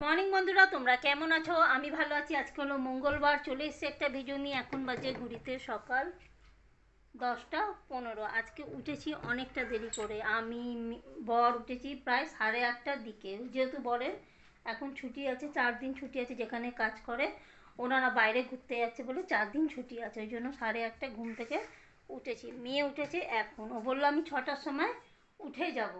Morning বন্ধুরা, তোমরা কেমন আছো? আমি ভালো আছি। আজকে হলো মঙ্গলবার, চলে এসেছে একটা ভিডিও নিয়ে। এখন বাজে ঘুরিতে সকাল দশটা পনেরো। আজকে উঠেছি অনেকটা দেরি করে। আমি বর উঠেছি প্রায় সাড়ে আটটার দিকে। যেহেতু বরের এখন ছুটি আছে, চার দিন ছুটি আছে যেখানে কাজ করে, ওনারা বাইরে ঘুরতে যাচ্ছে বলে চার দিন ছুটি আছে। ওই জন্য সাড়ে আটটা ঘুম থেকে উঠেছি। মেয়ে উঠেছে এখন। ও বলল, আমি ছটার সময় উঠে যাব।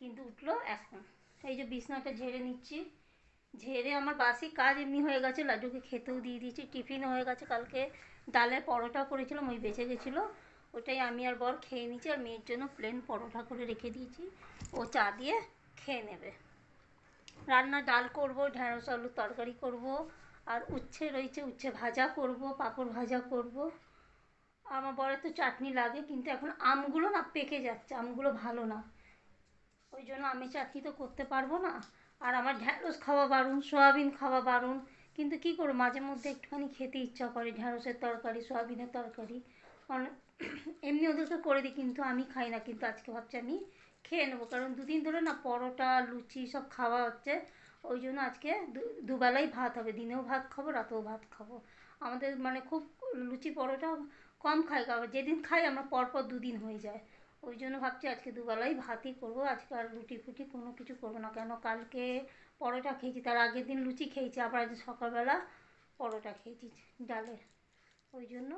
কিন্তু উঠল এখন। এই যে বিছনাটা ঝেড়ে নিচ্ছি। ঝেড়ে আমার বাসি কাজ এমনি হয়ে গেছে, লাড্ডুকে খেতেও দিয়ে দিয়েছি, টিফিন হয়ে গেছে, কালকে ডালের পরোটা করেছিলাম, ওই বেঁচে গেছিল, ওটাই আমি আর বর খেয়ে নিয়েছি, আর মেয়ের জন্য প্লেন পরোটা করে রেখে দিয়েছি, ও চা দিয়ে খেয়ে নেবে। রান্না ডাল করব ঢেঁড়স আলুর তরকারি করব, আর উচ্ছে রয়েছে, উচ্ছে ভাজা করব, পাঁপড় ভাজা করব। আমার বরের তো চাটনি লাগে, কিন্তু এখন আমগুলো না পেকে যাচ্ছে, আমগুলো ভালো না। ওই জন্য আমি চাটনি তো করতে পারব না। আর আমার ঢ্যাঁড়স খাওয়া বারণ, সয়াবিন খাওয়া বারণ। কিন্তু কী করব, মাঝে মধ্যে একটুখানি খেতে ইচ্ছা করে ঢ্যাঁড়সের তরকারি, সয়াবিনের তরকারি। এমনি ওদেরকে করে দিই, কিন্তু আমি খাই না। কিন্তু আজকে ভাবছি আমি খেয়ে নেব। কারণ দুদিন ধরে না পরোটা, লুচি সব খাওয়া হচ্ছে। ওই জন্য আজকে দুবেলাই ভাত হবে। দিনেও ভাত খাব, রাতেও ভাত খাব। আমাদের মানে খুব লুচি পরোটা কম খাই। কারণ যেদিন খাই আমরা পরপর দুদিন হয়ে যায়। ওই জন্য ভাবছি আজকে দুবেলাই ভাতই করব। আজকে আর রুটি ফুটি কোনো কিছু করব না। কেন কালকে পরোটা খেয়েছি, তার আগের দিন লুচি খেয়েছি, আবার আজ সকালবেলা পরোটা খেয়েছি ডালের। ওই জন্য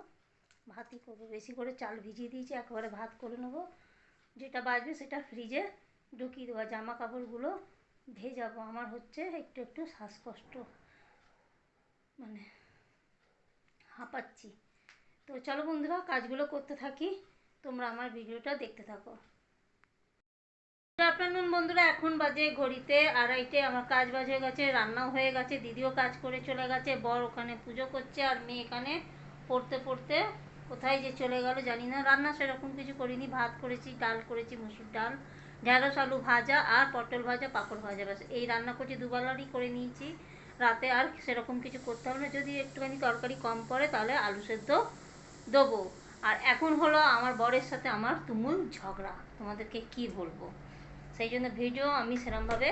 ভাতই করব। বেশি করে চাল ভিজিয়ে দিয়েছি, একবারে ভাত করে নেব। যেটা বাজবে সেটা ফ্রিজে ঢুকিয়ে দেবো। জামা কাপড়গুলো ভেজাবো। আমার হচ্ছে একটু একটু শ্বাসকষ্ট মানে হাঁপাচ্ছি। তো চলো বন্ধুরা, কাজগুলো করতে থাকি। তোমরা আমার ভিডিওটা দেখতে থাকো। আফটারনুন বন্ধুরা, এখন বাজে ঘড়িতে আড়াইটে, আমার কাজ বাজ হয়ে গেছে, রান্নাও হয়ে গেছে, দিদিও কাজ করে চলে গেছে, বর ওখানে পুজো করছে আর মেয়ে এখানে পড়তে পড়তে কোথায় যে চলে গেল জানি না। রান্না সেরকম কিছু করিনি, ভাত করেছি, ডাল করেছি, মুসুর ডাল ঢেঁড়স আলু ভাজা আর পটল ভাজা, পাঁপড় ভাজা ব্যাস। এই রান্না করছি, দুবেলারই করে নিয়েছি, রাতে আর সেরকম কিছু করতে হবে না। যদি একটুখানি তরকারি কম পড়ে তাহলে আলু সেদ্ধ দেবো। আর এখন হলো আমার বরের সাথে আমার তুমুল ঝগড়া। তোমাদেরকে কি বলব? সেই জন্য ভিডিও আমি সেরমভাবে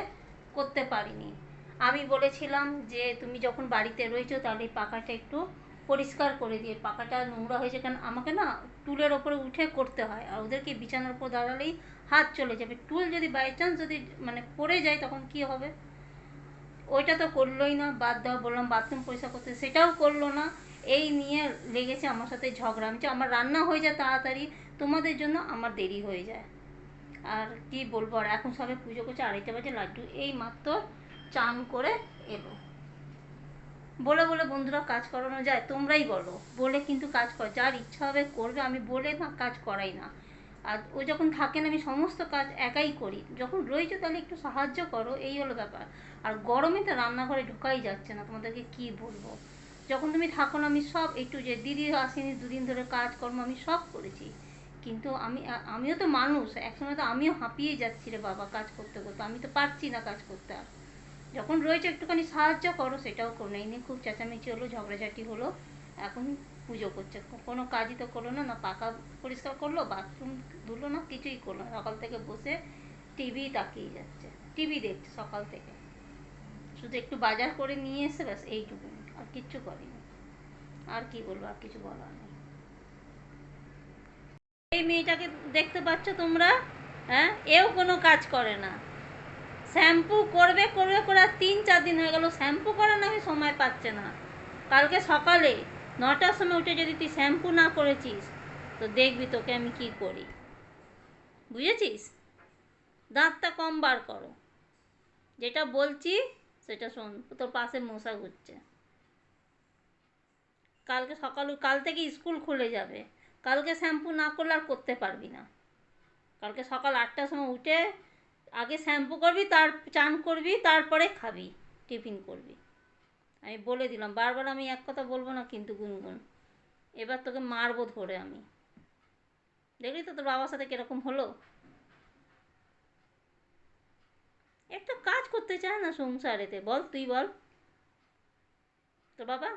করতে পারিনি। আমি বলেছিলাম যে, তুমি যখন বাড়িতে রয়েছো তাহলে পাখাটা একটু পরিষ্কার করে দিয়ে, পাখাটা নোংরা হয়েছে কারণ আমাকে না টুলের ওপরে উঠে করতে হয়। আর ওদেরকে বিছানার উপর দাঁড়ালেই হাত চলে যাবে। টুল যদি বাই চান্স যদি মানে পড়ে যায় তখন কি হবে? ওইটা তো করলোই না, বাদ দাও, বললাম বাথরুম পরিষ্কার করতে। সেটাও করল না। এই নিয়ে লেগেছে আমার সাথে ঝগড়া। আমি আমার রান্না হয়ে যায় তাড়াতাড়ি, তোমাদের জন্য আমার দেরি হয়ে যায়। আর কি বলব, আর এখন সবে পুজো করছে, আড়াইটা বাজে, লাড্ডু এই মাত্র চান করে এলো বলে বলে বন্ধুরা কাজ করানো যায়, তোমরাই বলো। বলে কিন্তু কাজ কর, যার ইচ্ছা হবে করবে, আমি বলে না কাজ করাই না। আর ও যখন থাকেন আমি সমস্ত কাজ একাই করি। যখন রয়েছে তাহলে একটু সাহায্য করো, এই হলো ব্যাপার। আর গরমে তো রান্নাঘরে ঢোকাই যাচ্ছে না, তোমাদেরকে কি বলব? যখন তুমি থাকো না, আমি সব একটু যে দিদি আসেনি, দুদিন ধরে কাজকর্ম, আমি সব করেছি। কিন্তু আমি আমিও তো মানুষ, একসময় তো আমিও হাঁপিয়ে যাচ্ছি রে বাবা কাজ করতে করতে, আমি তো পারছি না কাজ করতে আর। যখন রয়েছে একটুখানি সাহায্য করো, সেটাও করো না। এই নিয়ে খুব চেঁচামেচি হলো, ঝগড়াঝাটি হলো, এখন পুজো করছে। কোনো কাজই তো করল না না পাকা পরিষ্কার করল, বাথরুম ধুলো না, কিছুই করল সকাল থেকে বসে টিভি তাকিয়ে যাচ্ছে। টিভি দেখছে সকাল থেকে। শুধু একটু বাজার করে নিয়ে এসে ব্যাস, এইটুকুনি। আর কিচ্ছু করেনি। আর কি বলব, আর কিছু বলার নেই। এই মেয়েটাকে দেখতে পাচ্ছ তোমরা? হ্যাঁ? এও কোনো কাজ করে না। শ্যাম্পু করবে করবে, করে তিন, চার দিন হয়ে গেল। শ্যাম্পু করার নামে সময় পাচ্ছে না। কালকে সকালে নটার সময় উঠে যদি তুই শ্যাম্পু না করেছিস, তো দেখবি তোকে আমি কি করি। বুঝেছিস? দাঁতটা কম বার করো। যেটা বলছি, সেটা শোন, তোর পাশে মশা ঘুরছে। কালকে সকাল, কাল থেকে স্কুল খুলে যাবে। কালকে শ্যাম্পু না করলে আর করতে পারবি না। কালকে সকাল আটটার সময় উঠে আগে শ্যাম্পু করবি, তার চান করবি, তারপরে খাবি, টিফিন করবি। আমি বলে দিলাম, বারবার আমি এক কথা বলব না কিন্তু গুনগুন। এবার তোকে মারবো ধরে আমি। দেখলি তো তোর বাবার সাথে কীরকম হলো? একটা কাজ করতে চায় না সংসারেতে, বল তুই বল। তোর বাবা?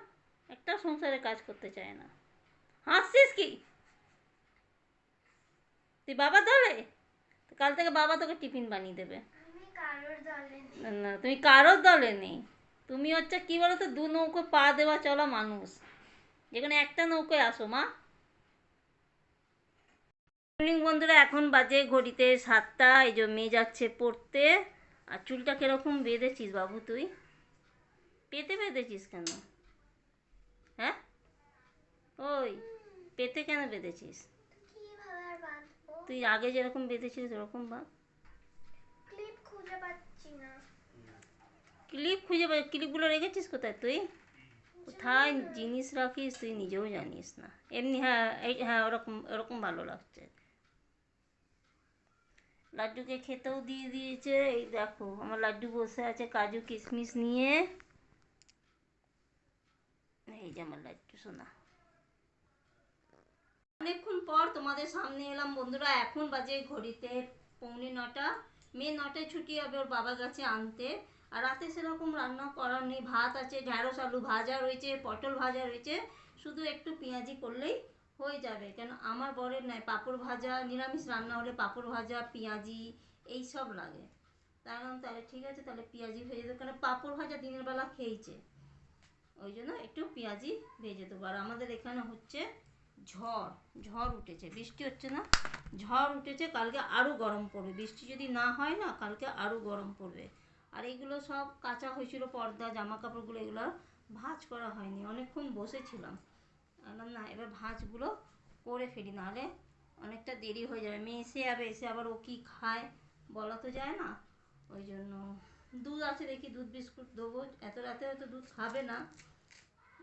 একটা সংসারে কাজ করতে চায় না। হাসছিস কি? তুই বাবা দলে? কাল থেকে বাবা তোকে টিফিন বানিয়ে দেবে। না তুমি কারোর দলে নেই। তুমি হচ্ছে কি বলো তো দু নৌকো পা দেওয়া চলা মানুষ। যেখানে একটা নৌকোয় আসো মা। বন্ধুরা এখন বাজে ঘড়িতে সাতটা। এই যে মেয়ে যাচ্ছে পড়তে। আর চুলটা কীরকম বেঁধেছিস বাবু তুই? পেতে বেঁধেছিস কেন? হ্যাঁ? ওই পেতে কেন বেঁধেছিস? তুই আগে যেরকম বেঁধেছিস ওরকম বা ক্লিপ খুঁজে পাচ্ছি না। ক্লিপ খুঁজে পাই ক্লিপগুলো রেখেছিস কোথায় তুই? কোথায় জিনিস রাখিস তুই নিজেও জানিস না। এমনি হ্যাঁ এই হ্যাঁ ওরকম ওরকম ভালো লাগছে। লাড্ডুকে খেতেও দিয়ে দিয়েছে। এই দেখো আমার লাড্ডু বসে আছে কাজু কিশমিশ নিয়ে। এই যে আমার লাড্ডু সোনা অনেকক্ষণ পর তোমাদের সামনে এলাম বন্ধুরা, এখন বাজে ঘড়িতে পৌনে নটা মেয়ে নটায় ছুটি হবে ওর বাবা গেছে আনতে। আর রাতে সেরকম রান্না করার নেই, ভাত আছে, ঢ্যাঁড়স, আলু ভাজা রয়েছে, পটল ভাজা রয়েছে। শুধু একটু পেঁয়াজি করলেই হয়ে যাবে। কেন আমার বরের নয় পাঁপড় ভাজা, নিরামিষ রান্না হলে পাঁপড় ভাজা, পেঁয়াজি এই সব লাগে। কারণ তাহলে ঠিক আছে, তাহলে পেঁয়াজি ভেজে দেবো কারণ পাঁপড় ভাজা দিনের বেলা খেয়েছে। ওই জন্য একটু পেঁয়াজি ভেজে দেবো। আর আমাদের এখানে হচ্ছে ঝড় ঝড় উঠেছে। বৃষ্টি হচ্ছে না? ঝড় উঠেছে, কালকে আরও গরম পড়বে। বৃষ্টি যদি না হয় না, কালকে আরও গরম পড়বে। আর এইগুলো সব কাঁচা হয়েছিল, পর্দা জামা কাপড়গুলো এগুলো ভাঁজ করা হয়নি। অনেকক্ষণ বসেছিলাম। না, এবার ভাঁজগুলো করে ফেলি, নাহলে অনেকটা দেরি হয়ে যাবে। মেয়ে এসে যাবে এসে আবার ও কী খায় বলা তো যায় না। ওই জন্য দুধ আছে, দেখি দুধ বিস্কুট দেবো। এত রাতে হয়তো দুধ খাবে না।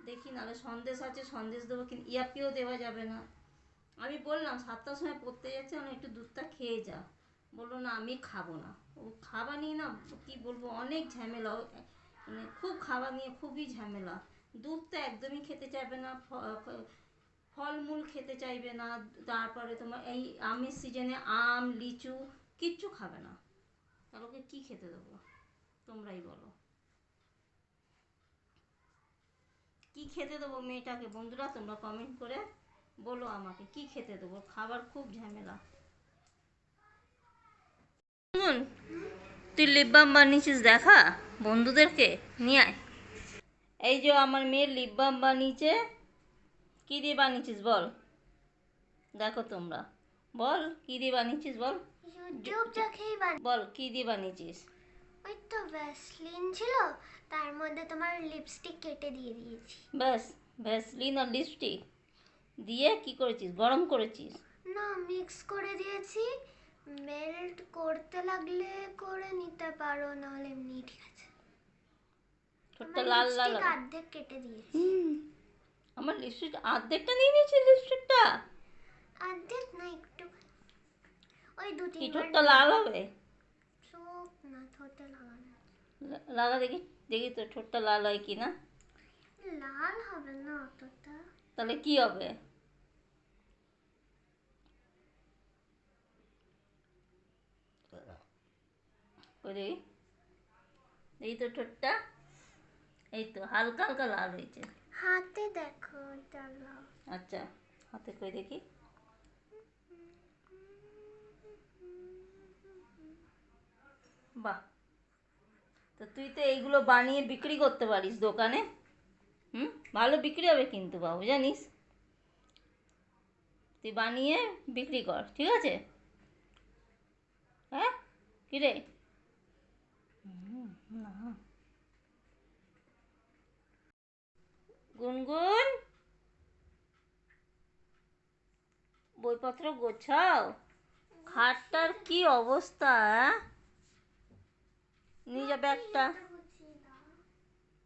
দেখি, নাহলে সন্দেশ আছে, সন্দেশ দেবো, কিন্তু ইয়াপিও দেওয়া যাবে না। আমি বললাম, সাতটার সময় পড়তে যাচ্ছে, আমি একটু দুধটা খেয়ে যা। বলল, না, আমি খাব না। ও খাবার নিয়ে না, কি বলব, অনেক ঝামেলা। মানে খুব খাবার নিয়ে খুবই ঝামেলা। দুধ তো একদমই খেতে চাইবে না ফলমূল খেতে চাইবে না। তারপরে তোমার এই আমের সিজনে আম, লিচু, কিচ্ছু খাবে না। তাহলে ওকে কী খেতে দেবো? তোমরাই বলো। কি খেতে দেবো মেয়েটাকে? বন্ধুরা তোমরা কমেন্ট করে বলো আমাকে কি খেতে দেবো? খাবার খুব ঝামেলা। তুই লিপ বাম বানিয়েছিস দেখা? বন্ধুদেরকে নিয়ে আয়। এই যে আমার মেয়ের লিপ বাম বানিয়েছে কী দিয়ে বানিয়েছিস বল? দেখো তোমরা। বল কী দিয়ে বানিয়েছিস বল? বল কী দিয়ে বানিয়েছিস? ওই তো ভ্যাসলিন ছিল তার মধ্যে তোমার লিপস্টিক কেটে দিয়ে দিয়েছি। ব্যাস ভ্যাসলিন আর লিপস্টিক দিয়ে কি করেছিস? গরম করেছিস? না মিক্স করে দিয়েছি। মেল্ট করতে লাগলে করে নিতে পারো নাহলে এমনি ঠিক আছে। আমার লাল লাল অর্ধেক কেটে দিয়েছি। আমার লিপস্টিক অর্ধেকটা নিয়ে নিয়েছিস লিপস্টিকটা অর্ধেক না একটু। ওই দু কি তিনবার লাল হবে? না লাগা দেখি দেখি তো ঠোঁটটা লাল হয় কি না লাল হবে না অতটা। তাহলে কি হবে? দেখি। তো ঠোঁটটা এই তো হালকা হালকা লাল হয়েছে। হাতে দেখো আচ্ছা হাতে করে দেখি। বাহ। তো তুই তো এইগুলো বানিয়ে বিক্রি করতে পারিস দোকানে। হুম? ভালো বিক্রি হবে কিন্তু বাবু, জানিস? তুই বানিয়ে বিক্রি কর, ঠিক আছে? হ্যাঁ? কিরে? গুনগুন? বইপত্র গোছাও? খাটটার কি অবস্থা? নিয়ে যা ব্যাগটা।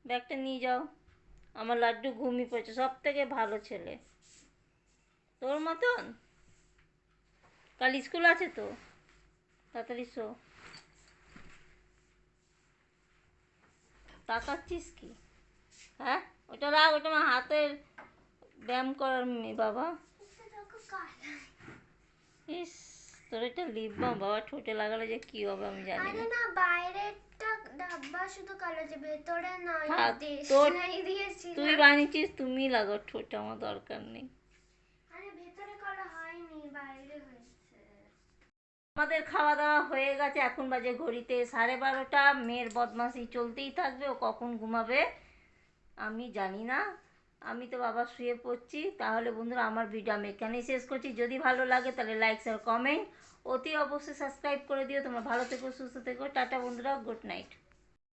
ব্যাগটা নিয়ে যাও। আমার লাড্ডু ঘুমিয়ে পড়েছে সব থেকে ভালো ছেলে। তোর মতন? কাল স্কুল আছে তো? তাড়াতাড়ি শো। তাকাচ্ছিস কি? হ্যাঁ? ওটা রাখ ওটা আমার হাতের ব্যায়াম করার মেয়ে বাবা। ইস। তোর এটা লিপ বাম বাবা ঠোঁটে লাগালে যে কি হবে আমি জানি আরে না। বাইরেরটা ডাব্বা শুধু কালো যে ভেতরে না থাক, দেশ তোর- নাই দিয়েছি তুই বানিয়েছিস তুমি লাগাও ঠোঁটে আমার দরকার নেই। আরে ভেতরে কালো হয়নি বাইরে আমাদের খাওয়া দাওয়া হয়ে গেছে এখন বাজে ঘড়িতে সাড়ে বারোটা। মেয়ের বদমাশি চলতেই থাকবে ও কখন ঘুমাবে আমি জানি না। আমি তো বাবা শুয়ে পড়ছি, তাহলে বন্ধুরা আমার ভিডিও আমি এখানেই শেষ করছি। যদি ভালো লাগে তাহলে লাইক শেয়ার কমেন্ট অতি অবশ্যই সাবস্ক্রাইব করে দিও। তোমরা ভালো থেকো, সুস্থ থেকো। টাটা বন্ধুরা গুড নাইট